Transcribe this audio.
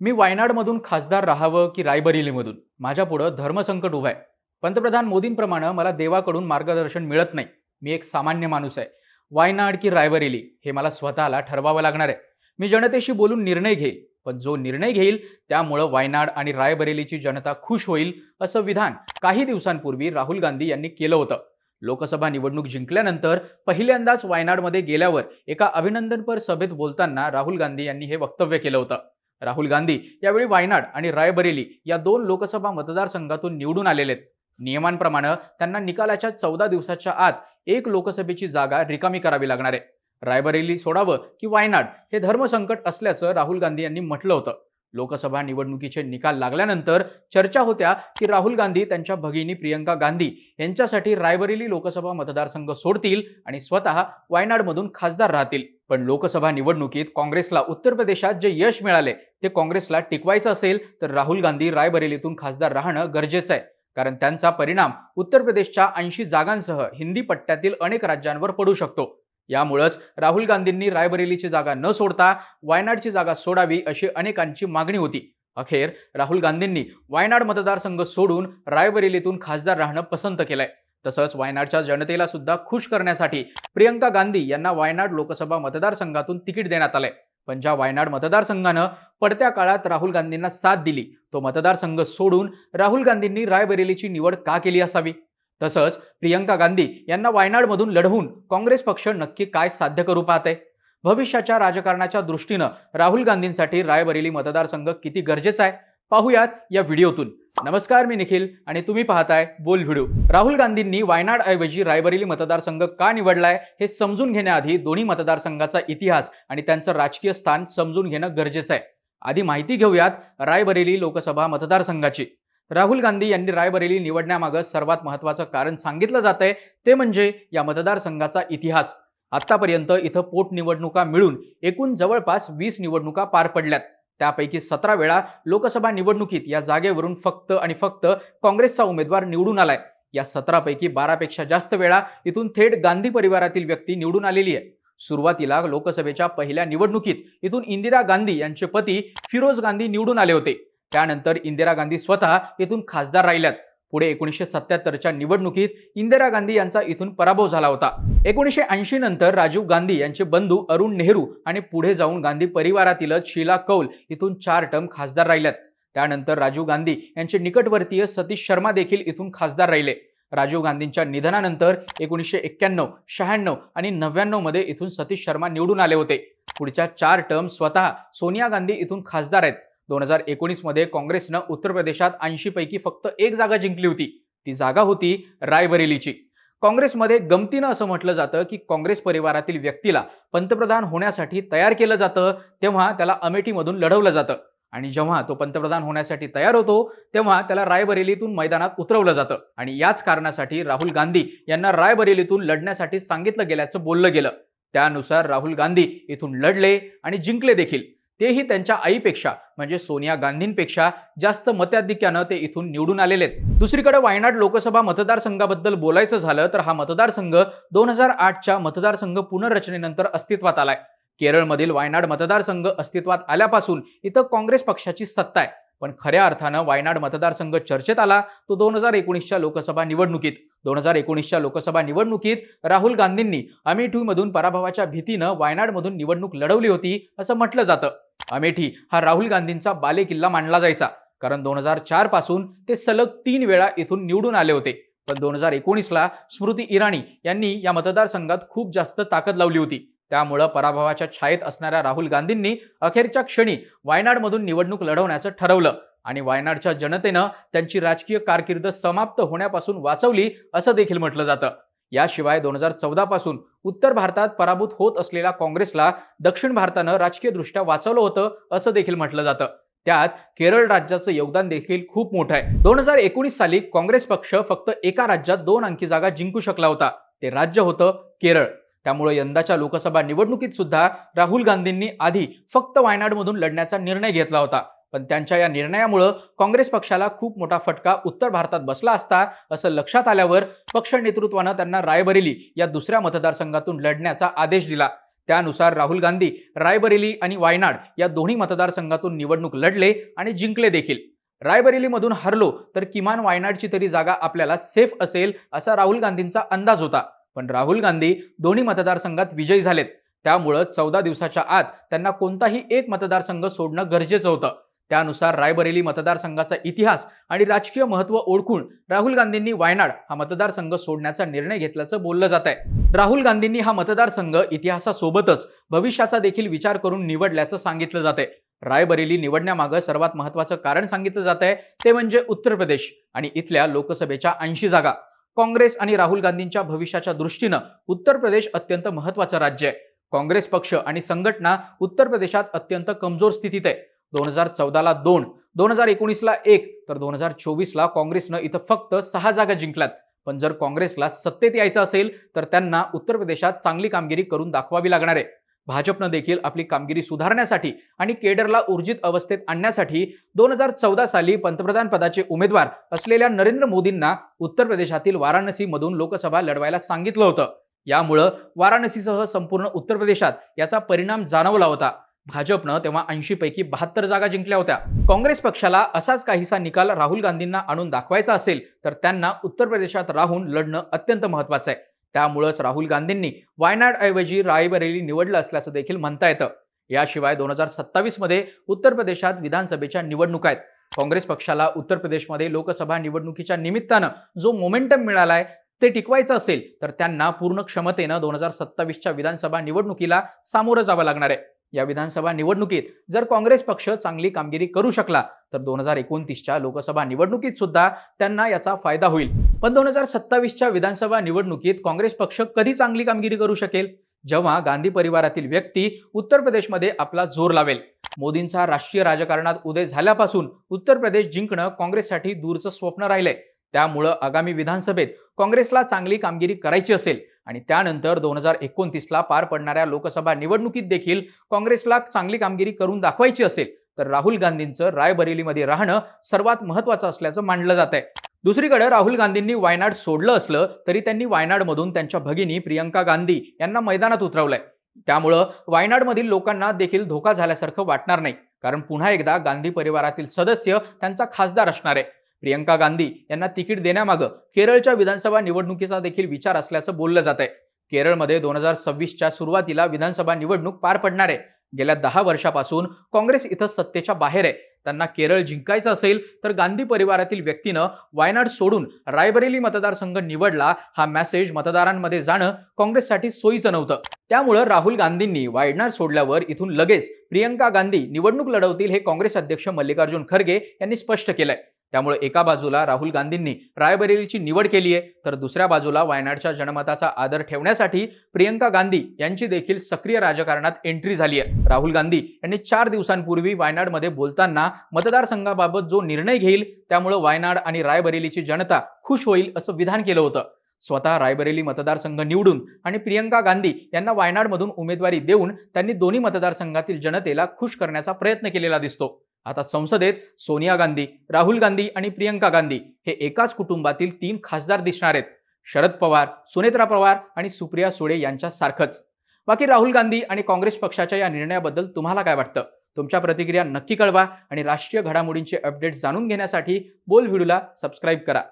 मी वायनाडमधून खासदार राहावं की रायबरेलीमधून? माझ्यापुढं धर्मसंकट उभं आहे. पंतप्रधान मोदींप्रमाणे मला देवाकडून मार्गदर्शन मिळत नाही. मी एक सामान्य माणूस आहे. वायनाड की रायबरेली हे मला स्वतःला ठरवावं लागणार आहे. मी जनतेशी बोलून निर्णय घेईल. पण जो निर्णय घेईल त्यामुळं वायनाड आणि रायबरेलीची जनता खुश होईल असं विधान काही दिवसांपूर्वी राहुल गांधी यांनी केलं होतं. लोकसभा निवडणूक जिंकल्यानंतर पहिल्यांदाच वायनाडमध्ये गेल्यावर एका अभिनंदनपर सभेत बोलताना राहुल गांधी यांनी हे वक्तव्य केलं होतं. राहुल गांधी यावेळी वायनाड आणि रायबरेली या दोन लोकसभा मतदारसंघातून निवडून आलेले आहेत. नियमांप्रमाणे त्यांना निकालाच्या चौदा दिवसाच्या आत एक लोकसभेची जागा रिकामी करावी लागणार आहे. रायबरेली सोडावं की वायनाड हे धर्मसंकट असल्याचं राहुल गांधी यांनी म्हटलं होतं. लोकसभा निवडणुकीचे निकाल लागल्यानंतर चर्चा होत्या की राहुल गांधी त्यांच्या भगिनी प्रियंका गांधी यांच्यासाठी रायबरेली लोकसभा मतदारसंघ सोडतील आणि स्वतः वायनाडमधून खासदार राहतील. पण लोकसभा निवडणुकीत काँग्रेसला उत्तर प्रदेशात जे यश मिळाले ते काँग्रेसला टिकवायचं असेल तर राहुल गांधी रायबरेलीतून खासदार राहणं गरजेचं आहे. कारण त्यांचा परिणाम उत्तर प्रदेशच्या ऐंशी जागांसह हिंदी पट्ट्यातील अनेक राज्यांवर पडू शकतो. यामुळंच राहुल गांधींनी रायबरेलीची जागा न सोडता वायनाडची जागा सोडावी अशी अनेकांची मागणी होती. अखेर राहुल गांधींनी वायनाड मतदारसंघ सोडून रायबरेलीतून खासदार राहणं पसंत केलंय. तसंच वायनाडच्या जनतेला सुद्धा खुश करण्यासाठी प्रियंका गांधी यांना वायनाड लोकसभा मतदारसंघातून तिकीट देण्यात आलंय. पण ज्या वायनाड मतदारसंघानं पडत्या काळात राहुल गांधींना साथ दिली तो मतदारसंघ सोडून राहुल गांधींनी रायबरेलीची निवड का केली असावी? तसंच प्रियंका गांधी यांना वायनाडमधून लढवून काँग्रेस पक्ष नक्की काय साध्य करू पाहते? भविष्याच्या राजकारणाच्या दृष्टीनं राहुल गांधींसाठी रायबरेली मतदारसंघ किती गरजेचा आहे? पाहूयात या व्हिडिओतून. नमस्कार मी निखिल आणि तुम्ही पाहताय बोल व्हिडिओ. राहुल गांधींनी वायनाड ऐवजी रायबरेली मतदारसंघ का निवडलाय हे समजून घेण्याआधी दोन्ही मतदारसंघाचा इतिहास आणि त्यांचं राजकीय स्थान समजून घेणं गरजेचं आहे. आधी माहिती घेऊयात रायबरेली लोकसभा मतदारसंघाची. राहुल गांधी यांनी रायबरेली निवडण्यामागं सर्वात महत्त्वाचं कारण सांगितलं जात आहे ते म्हणजे या मतदारसंघाचा इतिहास. आत्तापर्यंत इथं पोटनिवडणुका मिळून एकूण जवळपास वीस निवडणुका पार पडल्यात. त्यापैकी सतरा वेळा लोकसभा निवडणुकीत या जागेवरून फक्त आणि फक्त काँग्रेसचा उमेदवार निवडून आलाय. या सतरापैकी बारापेक्षा जास्त वेळा इथून थेट गांधी परिवारातील व्यक्ती निवडून आलेली आहे. सुरुवातीला लोकसभेच्या पहिल्या निवडणुकीत इथून इंदिरा गांधी यांचे पती फिरोज गांधी निवडून आले होते. त्यानंतर इंदिरा गांधी स्वतः इथून खासदार राहिल्यात. पुढे एकोणीसशे सत्याहत्तरच्या निवडणुकीत इंदिरा गांधी यांचा इथून पराभव झाला होता. एकोणीसशे ऐंशी नंतर राजीव गांधी यांचे बंधू अरुण नेहरू आणि पुढे जाऊन गांधी परिवारातीलच शीला कौल इथून चार टर्म खासदार राहिल्यात. त्यानंतर राजीव गांधी यांचे निकटवर्तीय सतीश शर्मा देखील इथून खासदार राहिले. राजीव गांधींच्या निधनानंतर एकोणीसशे एक्क्याण्णव शहाण्णव आणि नव्याण्णवमध्ये इथून सतीश शर्मा निवडून आले होते. पुढच्या चार टर्म स्वतः सोनिया गांधी इथून खासदार आहेत. दोन हजार एकोणीसमध्ये काँग्रेसनं उत्तर प्रदेशात ऐंशीपैकी फक्त एक जागा जिंकली होती. ती जागा होती रायबरेलीची. काँग्रेसमध्ये गमतीनं असं म्हटलं जातं की काँग्रेस परिवारातील व्यक्तीला पंतप्रधान होण्यासाठी तयार केलं जातं तेव्हा त्याला अमेठीमधून लढवलं जातं. आणि जेव्हा तो पंतप्रधान होण्यासाठी तयार होतो तेव्हा त्याला रायबरेलीतून मैदानात उतरवलं जातं. आणि याच कारणासाठी राहुल गांधी यांना रायबरेलीतून लढण्यासाठी सांगितलं गेल्याचं बोललं गेलं. त्यानुसार राहुल गांधी इथून लढले आणि जिंकले देखील. तेही त्यांच्या आईपेक्षा म्हणजे सोनिया गांधींपेक्षा जास्त मताधिक्यानं ते इथून निवडून आलेले आहेत. दुसरीकडे वायनाड लोकसभा मतदारसंघाबद्दल बोलायचं झालं तर हा मतदारसंघ दोन हजार आठच्या मतदारसंघ पुनर्रचनेनंतर अस्तित्वात आलाय. केरळमधील वायनाड मतदारसंघ अस्तित्वात आल्यापासून इथं काँग्रेस पक्षाची सत्ता आहे. पण खऱ्या अर्थानं वायनाड मतदारसंघ चर्चेत आला तो दोन हजार एकोणीसच्या लोकसभा निवडणुकीत. दोन हजार एकोणीसच्या लोकसभा निवडणुकीत राहुल गांधींनी अमेठीमधून पराभवाच्या भीतीनं वायनाडमधून निवडणूक लढवली होती असं म्हटलं जातं. अमेठी हा राहुल गांधींचा बालेकिल्ला मानला जायचा. कारण दोन हजार चारपासून ते सलग तीन वेळा इथून निवडून आले होते. पण दोन हजार एकोणीसला स्मृती इराणी यांनी या मतदारसंघात खूप जास्त ताकद लावली होती. त्यामुळं पराभवाच्या छायेत असणाऱ्या राहुल गांधींनी अखेरच्या क्षणी वायनाडमधून निवडणूक लढवण्याचं ठरवलं आणि वायनाडच्या जनतेनं त्यांची राजकीय कारकीर्द समाप्त होण्यापासून वाचवली असं देखील म्हटलं जातं. याशिवाय दोन हजार चौदापासून उत्तर भारतात पराभूत होत असलेल्या काँग्रेसला दक्षिण भारतानं राजकीयदृष्ट्या वाचवलं होतं असं देखील म्हटलं जातं. त्यात केरळ राज्याचं योगदान देखील खूप मोठं आहे. दोन हजार एकोणीस साली काँग्रेस पक्ष फक्त एका राज्यात दोन अंकी जागा जिंकू शकला होता. ते राज्य होतं केरळ. त्यामुळे यंदाच्या लोकसभा निवडणुकीत सुद्धा राहुल गांधींनी आधी फक्त वायनाडमधून लढण्याचा निर्णय घेतला होता. पण त्यांच्या या निर्णयामुळं काँग्रेस पक्षाला खूप मोठा फटका उत्तर भारतात बसला असता असं लक्षात आल्यावर पक्ष नेतृत्वानं त्यांना रायबरेली या दुसऱ्या मतदारसंघातून लढण्याचा आदेश दिला. त्यानुसार राहुल गांधी रायबरेली आणि वायनाड या दोन्ही मतदारसंघातून निवडणूक लढले आणि जिंकले देखील. रायबरेलीमधून हरलो तर किमान वायनाडची तरी जागा आपल्याला सेफ असेल असा राहुल गांधींचा अंदाज होता. पण राहुल गांधी दोन्ही मतदारसंघात विजयी झालेत. त्यामुळं चौदा दिवसाच्या आत त्यांना कोणताही एक मतदारसंघ सोडणं गरजेचं होतं. त्यानुसार रायबरेली मतदारसंघाचा इतिहास आणि राजकीय महत्त्व ओळखून राहुल गांधींनी वायनाड हा मतदारसंघ सोडण्याचा निर्णय घेतल्याचं बोललं जात आहे राहुल गांधींनी हा मतदारसंघ इतिहासासोबतच भविष्याचा देखील विचार करून निवडल्याचं सांगितलं जात आहे रायबरेली निवडण्यामागं सर्वात महत्वाचं कारण सांगितलं जात आहे ते म्हणजे उत्तर प्रदेश आणि इथल्या लोकसभेच्या ऐंशी जागा. काँग्रेस आणि राहुल गांधींच्या भविष्याच्या दृष्टीनं उत्तर प्रदेश अत्यंत महत्वाचं राज्य आहे. काँग्रेस पक्ष आणि संघटना उत्तर प्रदेशात अत्यंत कमजोर स्थितीत आहे. दोन हजार चौदाला दोन दोन हजार एकोणीसला एक तर दोन हजार चोवीसला काँग्रेसनं इथं फक्त सहा जागा जिंकल्यात. पण जर काँग्रेसला सत्तेत यायचं असेल तर त्यांना उत्तर प्रदेशात चांगली कामगिरी करून दाखवावी लागणार आहे. भाजपनं देखील आपली कामगिरी सुधारण्यासाठी आणि केडरला ऊर्जित अवस्थेत आणण्यासाठी दोन हजार चौदा साली पंतप्रधान पदाचे उमेदवार असलेल्या नरेंद्र मोदींना उत्तर प्रदेशातील वाराणसीमधून लोकसभा लढवायला सांगितलं होतं. यामुळं वाराणसीसह संपूर्ण उत्तर प्रदेशात याचा परिणाम जाणवला होता. भाजपनं तेव्हा ऐंशी पैकी बहात्तर जागा जिंकल्या होत्या. काँग्रेस पक्षाला असाच काहीसा निकाल राहुल गांधींना आणून दाखवायचा असेल तर त्यांना उत्तर प्रदेशात राहून लढणं अत्यंत महत्वाचं आहे. त्यामुळंच राहुल गांधींनी वायनाड ऐवजी रायबरेली निवडलं असल्याचं देखील म्हणता येतं. याशिवाय दोन हजार सत्तावीसमध्ये उत्तर प्रदेशात विधानसभेच्या निवडणुका आहेत. काँग्रेस पक्षाला उत्तर प्रदेशमध्ये लोकसभा निवडणुकीच्या निमित्तानं जो मोमेंटम मिळालाय ते टिकवायचं असेल तर त्यांना पूर्ण क्षमतेनं दोन हजार सत्तावीसच्या विधानसभा निवडणुकीला सामोरं जावं लागणार आहे. या विधानसभा निवडणुकीत जर काँग्रेस पक्ष चांगली कामगिरी करू शकला तर दोन हजार एकोणतीसच्या लोकसभा निवडणुकीत सुद्धा त्यांना याचा फायदा होईल. पण दोन हजार सत्तावीसच्या विधानसभा निवडणुकीत काँग्रेस पक्ष कधी चांगली कामगिरी करू शकेल? जेव्हा गांधी परिवारातील व्यक्ती उत्तर प्रदेशमध्ये आपला जोर लावेल. मोदींचा राष्ट्रीय राजकारणात उदय झाल्यापासून उत्तर प्रदेश जिंकणं काँग्रेससाठी दूरचं स्वप्न राहिलंय. त्यामुळं आगामी विधानसभेत काँग्रेसला चांगली कामगिरी करायची असेल आणि त्यानंतर दोन हजार एकोणतीसला पार पडणाऱ्या लोकसभा निवडणुकीत देखील काँग्रेसला चांगली कामगिरी करून दाखवायची असेल तर राहुल गांधींचं रायबरेलीमध्ये राहणं सर्वात महत्वाचं असल्याचं मानलं जात आहे. दुसरीकडे राहुल गांधींनी वायनाड सोडलं असलं तरी त्यांनी वायनाडमधून त्यांच्या भगिनी प्रियंका गांधी यांना मैदानात उतरवलंय. त्यामुळं वायनाडमधील लोकांना देखील धोका झाल्यासारखं वाटणार नाही कारण पुन्हा एकदा गांधी परिवारातील सदस्य त्यांचा खासदार असणार आहे. प्रियंका गांधी यांना तिकीट देण्यामागं केरळच्या विधानसभा निवडणुकीचा देखील विचार असल्याचं बोललं जात आहे केरळमध्ये दोन हजार सव्वीसच्या सुरुवातीला विधानसभा निवडणूक पार पडणार आहे. गेल्या दहा वर्षापासून काँग्रेस इथं सत्तेच्या बाहेर आहे. त्यांना केरळ जिंकायचं असेल तर गांधी परिवारातील व्यक्तीनं वायनाड सोडून रायबरेली मतदारसंघ निवडला हा मेसेज मतदारांमध्ये जाणं काँग्रेससाठी सोयीचं नव्हतं. त्यामुळं राहुल गांधींनी वायनाड सोडल्यावर इथून लगेच प्रियंका गांधी निवडणूक लढवतील हे काँग्रेस अध्यक्ष मल्लिकार्जुन खरगे यांनी स्पष्ट केलंय. त्यामुळे एका बाजूला राहुल गांधींनी रायबरेलीची निवड केली आहे तर दुसऱ्या बाजूला वायनाडच्या जनमताचा आदर ठेवण्यासाठी प्रियंका गांधी यांची देखील सक्रिय राजकारणात एंट्री झाली आहे. राहुल गांधी यांनी चार दिवसांपूर्वी वायनाडमध्ये बोलताना मतदारसंघाबाबत जो निर्णय घेईल त्यामुळे वायनाड आणि रायबरेलीची जनता खुश होईल असं विधान केलं होतं. स्वतः रायबरेली मतदारसंघ निवडून आणि प्रियंका गांधी यांना वायनाडमधून उमेदवारी देऊन त्यांनी दोन्ही मतदारसंघातील जनतेला खुश करण्याचा प्रयत्न केलेला दिसतो. आता संसदेत सोनिया गांधी राहुल गांधी आणि प्रियंका गांधी हे एकाच कुटुंबातील तीन खासदार दिसणार आहेत. शरद पवार सुनेत्रा पवार आणि सुप्रिया सुळे यांच्या सारखंच बाकी राहुल गांधी आणि काँग्रेस पक्षाच्या या निर्णयाबद्दल तुम्हाला काय वाटतं? तुमच्या प्रतिक्रिया नक्की कळवा आणि राष्ट्रीय घडामोडींचे अपडेट जाणून घेण्यासाठी बोल व्हिडिओला सबस्क्राईब करा.